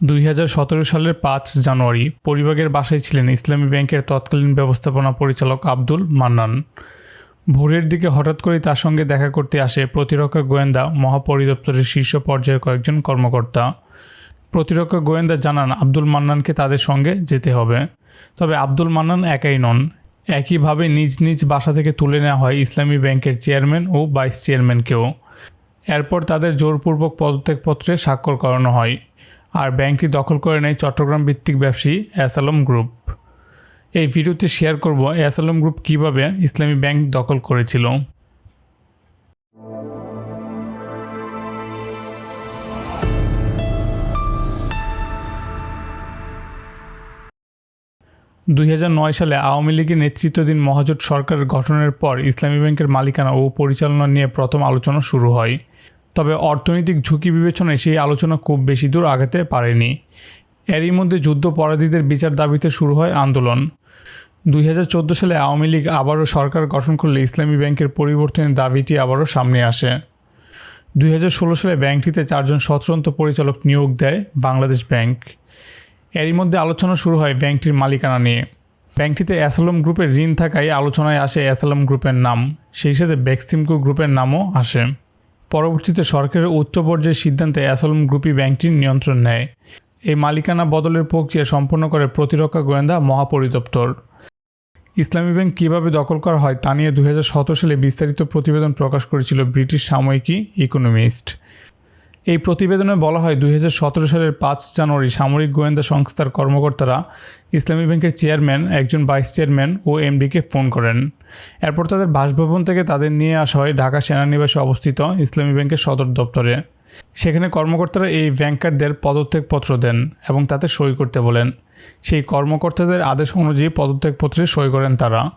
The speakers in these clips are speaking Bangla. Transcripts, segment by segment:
দুই হাজার সতেরো সালের পাঁচ জানুয়ারি পরিবাগের বাসায় ছিলেন ইসলামী ব্যাংকের তৎকালীন ব্যবস্থাপনা পরিচালক আব্দুল মান্নান। ভোরের দিকে হঠাৎ করেই তার সঙ্গে দেখা করতে আসে প্রতিরক্ষা গোয়েন্দা, মহাপরিদপ্তরের শীর্ষ পর্যায়ের কয়েকজন কর্মকর্তা। প্রতিরক্ষা গোয়েন্দা জানান, আব্দুল মান্নানকে তাদের সঙ্গে যেতে হবে। তবে আব্দুল মান্নান একাই নন। একইভাবে নিজ নিজ বাসা থেকে তুলে নেওয়া হয় ইসলামী ব্যাংকের চেয়ারম্যান ও ভাইস চেয়ারম্যানকেও। এরপর তাদের জোরপূর্বক পদত্যাগপত্রে স্বাক্ষর করানো হয়। আর ব্যাংকটি দখল করে নেয় চট্টগ্রাম ভিত্তিক ব্যবসায়ী অ্যাসালম গ্রুপ। এই ভিডিওতে শেয়ার করব অ্যাসালম গ্রুপ কীভাবে ইসলামী ব্যাংক দখল করেছিল। দুই হাজার নয় সালে আওয়ামী লীগের নেতৃত্বাধীন মহাজোট সরকারের গঠনের পর ইসলামী ব্যাংকের মালিকানা ও পরিচালনা নিয়ে প্রথম আলোচনা শুরু হয়। তবে অর্থনৈতিক ঝুঁকি বিবেচনায় সেই আলোচনা খুব বেশি দূর আগাতে পারেনি। এরই মধ্যে যুদ্ধপরাধীদের বিচার দাবিতে শুরু হয় আন্দোলন। দুই হাজার চোদ্দ সালে আওয়ামী লীগ আবারও সরকার গঠন করলে ইসলামী ব্যাংকের পরিবর্তনের দাবিটি আবারও সামনে আসে। দুই হাজার ষোলো সালে ব্যাংকটিতে চারজন স্বতন্ত্র পরিচালক নিয়োগ দেয় বাংলাদেশ ব্যাংক। এরই মধ্যে আলোচনা শুরু হয় ব্যাংকটির মালিকানা নিয়ে। ব্যাংকটিতে অ্যাসালম গ্রুপের ঋণ থাকায় আলোচনায় আসে অ্যাসালম গ্রুপের নাম। সেই সাথে বেক্সিমকো গ্রুপের নামও আসে। পরবর্তীতে সরকারের উচ্চ পর্যায়ের সিদ্ধান্তে অ্যাসলম গ্রুপই ব্যাংকটির নিয়ন্ত্রণ নেয়। এই মালিকানা বদলের প্রক্রিয়া সম্পন্ন করে প্রতিরক্ষা গোয়েন্দা মহাপরিদপ্তর। ইসলামী ব্যাংক কীভাবে দখল করা হয় তা নিয়ে দুই হাজার সতেরো সালে বিস্তারিত প্রতিবেদন প্রকাশ করেছিল ব্রিটিশ সাময়িকী ইকোনমিস্ট। এই প্রতিবেদনে বলা হয় দুই হাজার সতেরো সালের পাঁচ জানুয়ারি সামরিক গোয়েন্দা সংস্থার কর্মকর্তারা ইসলামী ব্যাংকের চেয়ারম্যান, একজন ভাইস চেয়ারম্যান ও এমডিকে ফোন করেন। এরপর তাদের বাসভবন থেকে তাদের নিয়ে আসা হয় ঢাকা সেনানিবাসে অবস্থিত ইসলামী ব্যাংকের সদর দপ্তরে। সেখানে কর্মকর্তারা এই ব্যাংকারদের পদত্যাগপত্র দেন এবং তাতে সই করতে বলেন। সেই কর্মকর্তাদের আদেশ অনুযায়ী পদত্যাগপত্রে সই করেন তারা।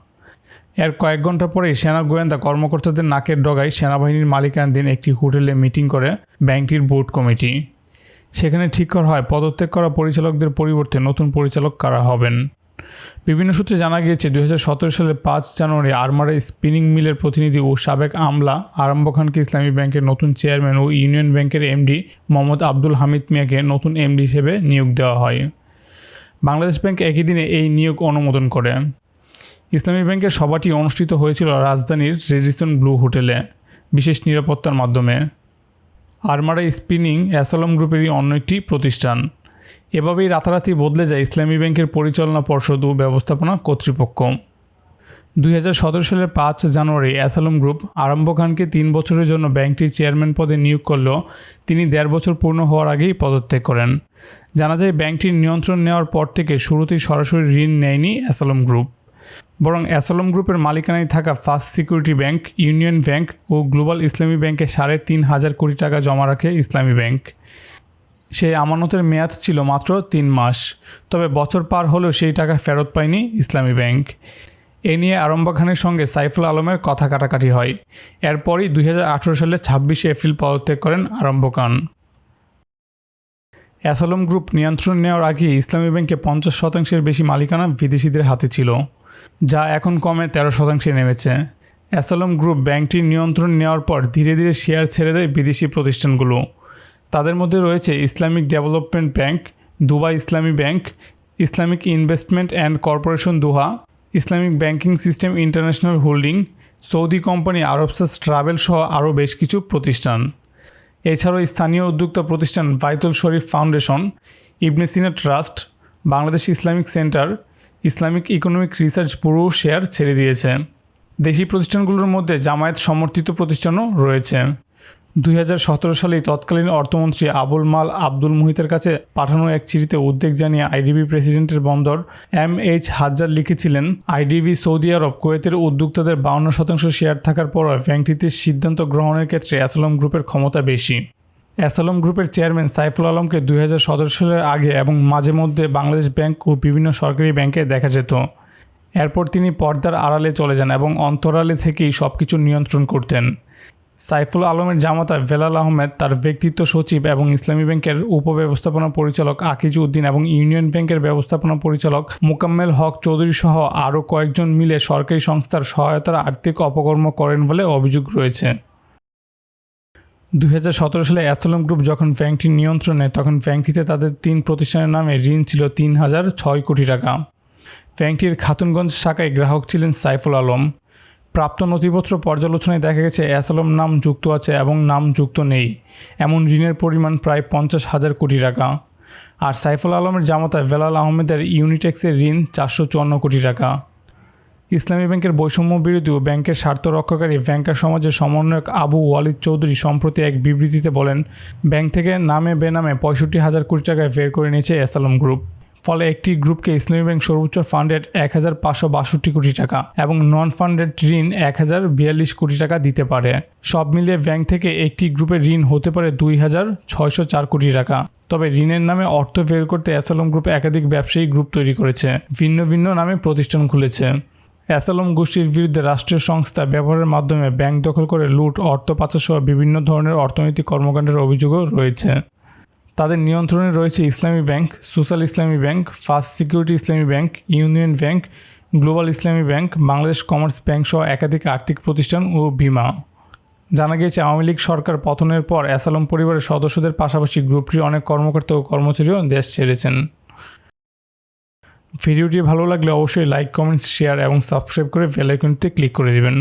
এর কয়েক ঘণ্টা পরেই সেনা গোয়েন্দা কর্মকর্তাদের নাকের ডগায় সেনাবাহিনীর মালিকানাধীন একটি হোটেলে মিটিং করে ব্যাংকটির বোর্ড কমিটি। সেখানে ঠিক করা হয়, পদত্যাগ করা পরিচালকদের পরিবর্তে নতুন পরিচালক কারা হবেন। বিভিন্ন সূত্রে জানা গিয়েছে দু হাজার সতেরো সালের পাঁচ জানুয়ারি আরমারা স্পিনিং মিলের প্রতিনিধি ও সাবেক আমলা আরম্ভ খানকে ইসলামী ব্যাংকের নতুন চেয়ারম্যান ও ইউনিয়ন ব্যাংকের এমডি মোহাম্মদ আব্দুল হামিদ মিয়াকে নতুন এমডি হিসেবে নিয়োগ দেওয়া হয়। বাংলাদেশ ব্যাংক একই দিনে এই নিয়োগ অনুমোদন করে। ইসলামী ব্যাংকের সভাটি অনুষ্ঠিত হয়েছিল রাজধানীর রেডিসন ব্লু হোটেলে, বিশেষ নিরাপত্তার মাধ্যমে। আরমারা স্পিনিং অ্যাসালম গ্রুপেরই অন্য একটি প্রতিষ্ঠান। এভাবেই রাতারাতি বদলে যায় ইসলামী ব্যাংকের পরিচালনা পর্ষদ ও ব্যবস্থাপনা কর্তৃপক্ষ। দুই হাজার সতেরো সালের পাঁচ জানুয়ারি অ্যাসালম গ্রুপ আরম্ভ খানকে তিন বছরের জন্য ব্যাংকটির চেয়ারম্যান পদে নিয়োগ করলেও তিনি দেড় বছর পূর্ণ হওয়ার আগেই পদত্যাগ করেন। জানা যায় ব্যাংকটির নিয়ন্ত্রণ নেওয়ার পর থেকে শুরুতেই সরাসরি ঋণ নেয়নি অ্যাসালম গ্রুপ। বরং অ্যাসলম গ্রুপের মালিকানায় থাকা first security bank, union bank ও গ্লোবাল ইসলামী ব্যাংকে সাড়ে তিন হাজার কোটি টাকা জমা রাখে ইসলামী ব্যাংক। সেই আমানতের মেয়াদ ছিল মাত্র তিন মাস, তবে বছর পার হলেও সেই টাকা ফেরত পায়নি ইসলামী ব্যাংক। এ নিয়ে আরম্ভ খানের সঙ্গে সাইফুল আলমের কথা কাটাকাটি হয়। এরপরই দুই হাজার আঠেরো সালে ছাব্বিশে এপ্রিল পদত্যাগ করেন আরম্ভ খান। অ্যাসালম গ্রুপ নিয়ন্ত্রণ নেওয়ার আগে ইসলামী ব্যাংকে পঞ্চাশ শতাংশের বেশি মালিকানা বিদেশিদের হাতে ছিল, যা এখন কমে তেরো শতাংশে নেমেছে। অ্যাসালম গ্রুপ ব্যাংকটির নিয়ন্ত্রণ নেওয়ার পর ধীরে ধীরে শেয়ার ছেড়ে দেয় বিদেশি প্রতিষ্ঠানগুলো। তাদের মধ্যে রয়েছে Islamic development bank, Dubai Islami bank, Islamic investment and corporation Doha, Islamic banking system international holding, Saudi company আরবসাস travel সহ আরও বেশ কিছু প্রতিষ্ঠান। এছাড়াও স্থানীয় উদ্যোক্তা প্রতিষ্ঠান Baitul Sharif foundation, Ibne Sina trust, Bangladesh Islamic centre, Islamic economic research bureau share ছেড়ে দিয়েছে। দেশি প্রতিষ্ঠানগুলোর মধ্যে জামায়াত সমর্থিত প্রতিষ্ঠানও রয়েছে। দুই হাজার সতেরো সালে তৎকালীন অর্থমন্ত্রী আবুল মাল আব্দুল মুহিতের কাছে পাঠানো এক চিঠিতে উদ্বেগ জানিয়ে আইডিবি প্রেসিডেন্টের বন্দর এম এইচ হাজার লিখেছিলেন, আইডিবি সৌদি আরব, কুয়েতের উদ্যোক্তাদের বাউন্ন শতাংশ শেয়ার থাকার পর ব্যাংকটিতে সিদ্ধান্ত গ্রহণের ক্ষেত্রে অ্যাসলম গ্রুপের ক্ষমতা বেশি। অ্যাসালম গ্রুপের চেয়ারম্যান সাইফুল আলমকে দুই হাজার সতেরো সালের আগে এবং মাঝে মধ্যে বাংলাদেশ ব্যাংক ও বিভিন্ন সরকারি ব্যাংকে দেখা যেত। এরপর তিনি পর্দার আড়ালে চলে যান এবং অন্তরালে থেকেই সব কিছু নিয়ন্ত্রণ করতেন। সাইফুল আলমের জামাতা ভেলাল আহমেদ, তার ব্যক্তিত্ব সচিব এবং ইসলামী ব্যাংকের উপব্যবস্থাপনা পরিচালক আকিজ উদ্দিন এবং ইউনিয়ন ব্যাংকের ব্যবস্থাপনা পরিচালক মোকাম্মেল হক চৌধুরী সহ আরও কয়েকজন মিলে সরকারি সংস্থার সহায়তার আর্থিক অপকর্ম করেন বলে অভিযোগ রয়েছে। দু হাজার সতেরো সালে অ্যাসলম গ্রুপ যখন ব্যাংকটির নিয়ন্ত্রণে, তখন ব্যাংকটিতে তাদের তিন প্রতিষ্ঠানের নামে ঋণ ছিল তিন হাজার ছয় কোটি টাকা। ব্যাংকটির খাতুনগঞ্জ শাখায় গ্রাহক ছিলেন সাইফুল আলম। প্রাপ্ত নথিপত্র পর্যালোচনায় দেখা গেছে, অ্যাসালম নাম যুক্ত আছে এবং নাম যুক্ত নেই। এমন ঋণের পরিমাণ প্রায় পঞ্চাশ হাজার কোটি টাকা। আর সাইফুল আলমের জামাতা বেলাল আহমেদের ইউনিটেক্সের ঋণ চারশো চুয়ান্ন কোটি টাকা। ইসলামী ব্যাংকের বৈষম্য বিরোধী ও ব্যাংকের স্বার্থ রক্ষাকারী ব্যাংকার সমাজের সমন্বয়ক আবু ওয়ালিদ চৌধুরী সম্প্রতি এক বিবৃতিতে বলেন, ব্যাংক থেকে নামে বেনামে পঁয়ষট্টি হাজার কোটি টাকায় বের করে নিয়েছে এসালম গ্রুপ। ফলে একটি গ্রুপকে ইসলামী ব্যাংক সর্বোচ্চ ফান্ডেড এক হাজার পাঁচশো বাষট্টি কোটি টাকা এবং নন ফান্ডেড ঋণ এক হাজার বিয়াল্লিশ কোটি টাকা দিতে পারে। সব মিলিয়ে ব্যাংক থেকে একটি গ্রুপের ঋণ হতে পারে দুই হাজার ছয়শো চার কোটি টাকা। তবে ঋণের নামে অর্থ বের করতে অ্যাসালম গ্রুপ একাধিক ব্যবসায়ী গ্রুপ তৈরি করেছে। ভিন্ন ভিন্ন নামে প্রতিষ্ঠান খুলেছে। অ্যাসালম গোষ্ঠীর বিরুদ্ধে রাষ্ট্রীয় সংস্থা ব্যবহারের মাধ্যমে ব্যাংক দখল করে লুট, অর্থ পাচার সহ বিভিন্ন ধরনের অর্থনৈতিক কর্মকাণ্ডের অভিযোগও রয়েছে। তাদের নিয়ন্ত্রণে রয়েছে Islami bank, social Islami bank, first security Islami bank, union bank, global Islami bank, Bangladesh commerce bank সহ একাধিক আর্থিক প্রতিষ্ঠান ও বিমা। জানা গিয়েছে, আওয়ামী লীগ সরকার পতনের পর অ্যাসালম পরিবারের সদস্যদের পাশাপাশি গ্রুপটির অনেক কর্মকর্তা ও কর্মচারীও দেশ ছেড়েছেন। ভিডিওটি ভালো লাগলে অবশ্যই লাইক, কমেন্টস, শেয়ার এবং সাবস্ক্রাইব করে বেল ক্লিক করে দেবেন।